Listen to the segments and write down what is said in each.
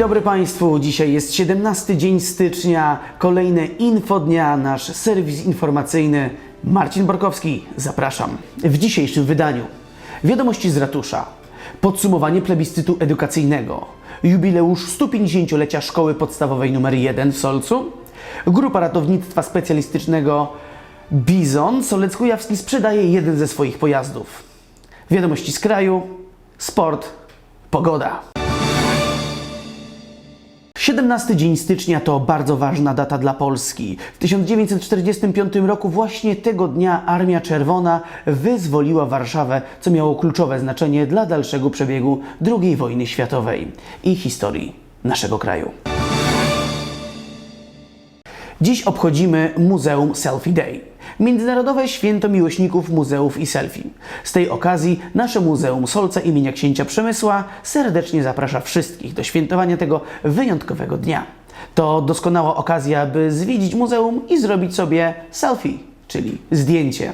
Dobry Państwu. Dzisiaj jest 17 dzień stycznia, kolejne info dnia, nasz serwis informacyjny. Marcin Borkowski, zapraszam. W dzisiejszym wydaniu wiadomości z ratusza, podsumowanie plebiscytu edukacyjnego, jubileusz 150-lecia szkoły podstawowej nr 1 w Solcu, grupa ratownictwa specjalistycznego Bizon Solec Kujawski sprzedaje jeden ze swoich pojazdów. Wiadomości z kraju, sport, pogoda. 17 dzień stycznia to bardzo ważna data dla Polski. W 1945 roku właśnie tego dnia Armia Czerwona wyzwoliła Warszawę, co miało kluczowe znaczenie dla dalszego przebiegu II wojny światowej i historii naszego kraju. Dziś obchodzimy Muzeum Selfie Day. Międzynarodowe święto miłośników muzeów i selfie. Z tej okazji nasze Muzeum Solca imienia księcia Przemysła serdecznie zaprasza wszystkich do świętowania tego wyjątkowego dnia. To doskonała okazja, by zwiedzić muzeum i zrobić sobie selfie, czyli zdjęcie.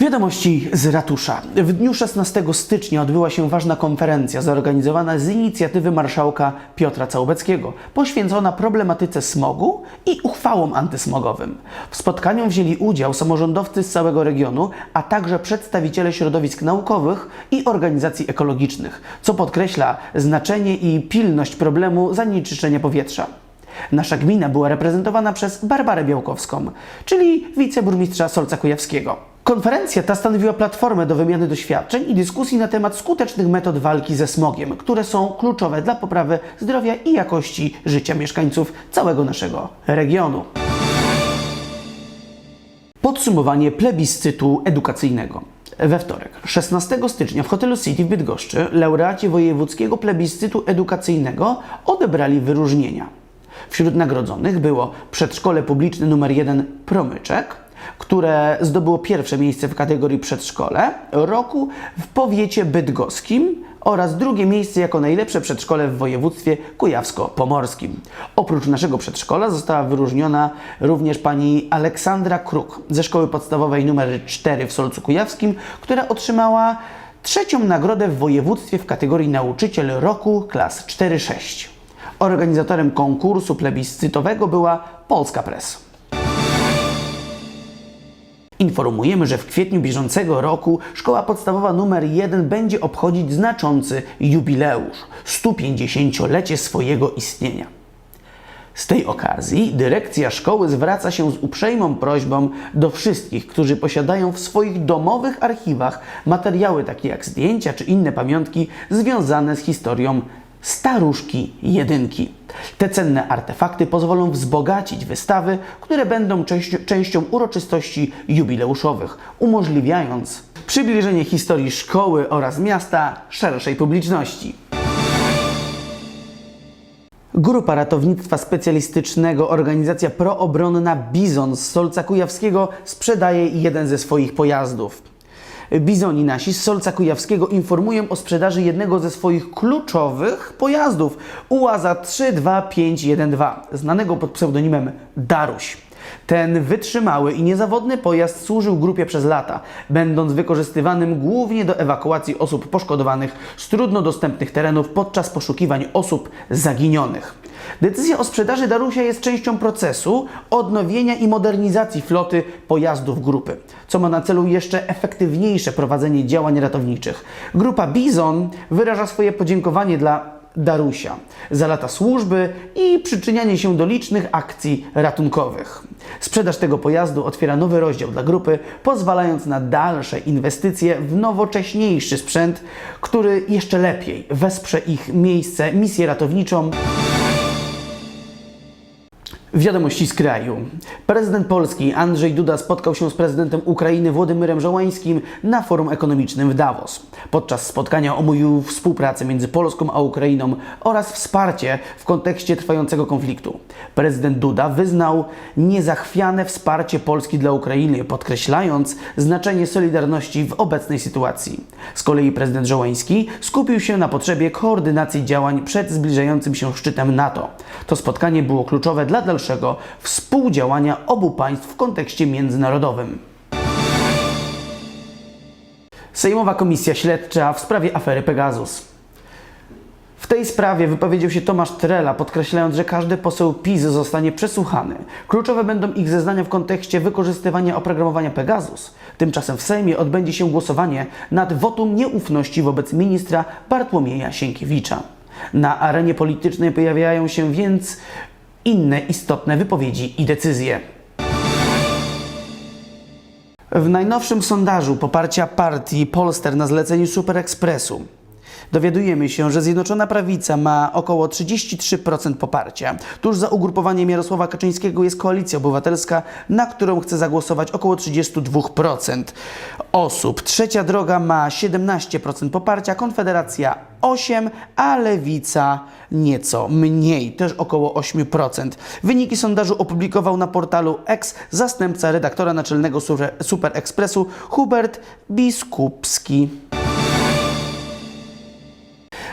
Wiadomości z ratusza. W dniu 16 stycznia odbyła się ważna konferencja zorganizowana z inicjatywy marszałka Piotra Całobeckiego, poświęcona problematyce smogu i uchwałom antysmogowym. W spotkaniu wzięli udział samorządowcy z całego regionu, a także przedstawiciele środowisk naukowych i organizacji ekologicznych, co podkreśla znaczenie i pilność problemu zanieczyszczenia powietrza. Nasza gmina była reprezentowana przez Barbarę Białkowską, czyli wiceburmistrza Solca Kujawskiego. Konferencja ta stanowiła platformę do wymiany doświadczeń i dyskusji na temat skutecznych metod walki ze smogiem, które są kluczowe dla poprawy zdrowia i jakości życia mieszkańców całego naszego regionu. Podsumowanie plebiscytu edukacyjnego. We wtorek, 16 stycznia w hotelu City w Bydgoszczy laureaci wojewódzkiego plebiscytu edukacyjnego odebrali wyróżnienia. Wśród nagrodzonych było przedszkole publiczne nr 1 Promyczek, które zdobyło pierwsze miejsce w kategorii przedszkole roku w powiecie bydgoskim oraz drugie miejsce jako najlepsze przedszkole w województwie kujawsko-pomorskim. Oprócz naszego przedszkola została wyróżniona również pani Aleksandra Kruk ze szkoły podstawowej nr 4 w Solcu Kujawskim, która otrzymała trzecią nagrodę w województwie w kategorii nauczyciel roku klas 4-6. Organizatorem konkursu plebiscytowego była Polska Press. Informujemy, że w kwietniu bieżącego roku szkoła podstawowa nr 1 będzie obchodzić znaczący jubileusz 150-lecie swojego istnienia. Z tej okazji dyrekcja szkoły zwraca się z uprzejmą prośbą do wszystkich, którzy posiadają w swoich domowych archiwach materiały takie jak zdjęcia czy inne pamiątki związane z historią staruszki jedynki. Te cenne artefakty pozwolą wzbogacić wystawy, które będą częścią, uroczystości jubileuszowych, umożliwiając przybliżenie historii szkoły oraz miasta szerszej publiczności. Grupa Ratownictwa Specjalistycznego Organizacja Proobronna Bizon z Solca Kujawskiego sprzedaje jeden ze swoich pojazdów. Bizoni nasi z Solca Kujawskiego informują o sprzedaży jednego ze swoich kluczowych pojazdów UAZa 32512, znanego pod pseudonimem Daruś. Ten wytrzymały i niezawodny pojazd służył grupie przez lata, będąc wykorzystywanym głównie do ewakuacji osób poszkodowanych z trudno dostępnych terenów podczas poszukiwań osób zaginionych. Decyzja o sprzedaży Darusia jest częścią procesu odnowienia i modernizacji floty pojazdów grupy, co ma na celu jeszcze efektywniejsze prowadzenie działań ratowniczych. Grupa Bizon wyraża swoje podziękowanie dla Darusia za lata służby i przyczynianie się do licznych akcji ratunkowych. Sprzedaż tego pojazdu otwiera nowy rozdział dla grupy, pozwalając na dalsze inwestycje w nowocześniejszy sprzęt, który jeszcze lepiej wesprze ich miejsce, misję ratowniczą. Wiadomości z kraju. Prezydent Polski Andrzej Duda spotkał się z prezydentem Ukrainy Włodymyrem Żołańskim na forum ekonomicznym w Davos. Podczas spotkania omówił współpracę między Polską a Ukrainą oraz wsparcie w kontekście trwającego konfliktu. Prezydent Duda wyznał niezachwiane wsparcie Polski dla Ukrainy, podkreślając znaczenie solidarności w obecnej sytuacji. Z kolei prezydent Żołański skupił się na potrzebie koordynacji działań przed zbliżającym się szczytem NATO. To spotkanie było kluczowe dla dalszego współdziałania obu państw w kontekście międzynarodowym. Sejmowa Komisja Śledcza w sprawie afery Pegasus. tej sprawie wypowiedział się Tomasz Trela, podkreślając, że każdy poseł PiS zostanie przesłuchany. Kluczowe będą ich zeznania w kontekście wykorzystywania oprogramowania Pegasus. Tymczasem w Sejmie odbędzie się głosowanie nad wotum nieufności wobec ministra Bartłomieja Sienkiewicza. Na arenie politycznej pojawiają się więc inne istotne wypowiedzi i decyzje. W najnowszym sondażu poparcia partii Polster na zleceniu Super Expressu dowiadujemy się, że Zjednoczona Prawica ma około 33% poparcia. Tuż za ugrupowaniem Jarosława Kaczyńskiego jest Koalicja Obywatelska, na którą chce zagłosować około 32% osób. Trzecia Droga ma 17% poparcia, Konfederacja 8%, a Lewica nieco mniej, też około 8%. Wyniki sondażu opublikował na portalu X zastępca redaktora naczelnego Super- Expressu Hubert Biskupski.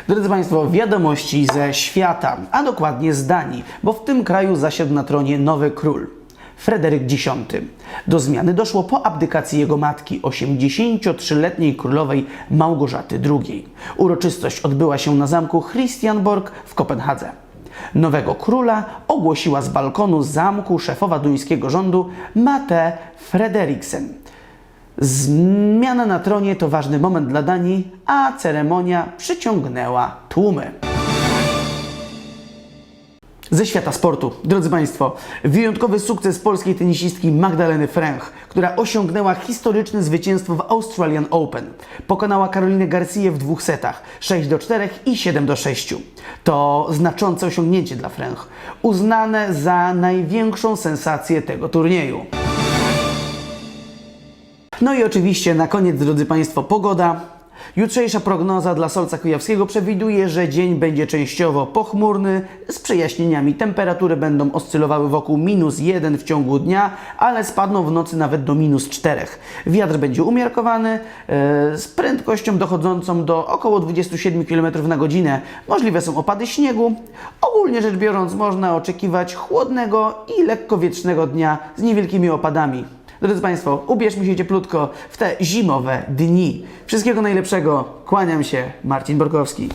Drodzy Państwo, wiadomości ze świata, a dokładnie z Danii, bo w tym kraju zasiadł na tronie nowy król. Fryderyk X. Do zmiany doszło po abdykacji jego matki, 83-letniej królowej Małgorzaty II. Uroczystość odbyła się na zamku Christianborg w Kopenhadze. Nowego króla ogłosiła z balkonu zamku szefowa duńskiego rządu Mette Frederiksen. Zmiana na tronie to ważny moment dla Danii, a ceremonia przyciągnęła tłumy. Ze świata sportu, drodzy Państwo, wyjątkowy sukces polskiej tenisistki Magdaleny Fręch, która osiągnęła historyczne zwycięstwo w Australian Open. Pokonała Karolinę Garcję w dwóch setach 6 do 4 i 7 do 6. To znaczące osiągnięcie dla Fręch, uznane za największą sensację tego turnieju. No i oczywiście na koniec, drodzy Państwo, pogoda. Jutrzejsza prognoza dla Solca Kujawskiego przewiduje, że dzień będzie częściowo pochmurny z przejaśnieniami. Temperatury będą oscylowały wokół minus 1 w ciągu dnia, ale spadną w nocy nawet do minus 4. Wiatr będzie umiarkowany e, z prędkością dochodzącą do około 27 km na godzinę. Możliwe są opady śniegu. Ogólnie rzecz biorąc można oczekiwać chłodnego i lekkowietrznego dnia z niewielkimi opadami. Drodzy Państwo, ubierzmy się cieplutko w te zimowe dni. Wszystkiego najlepszego. Kłaniam się, Marcin Borkowski.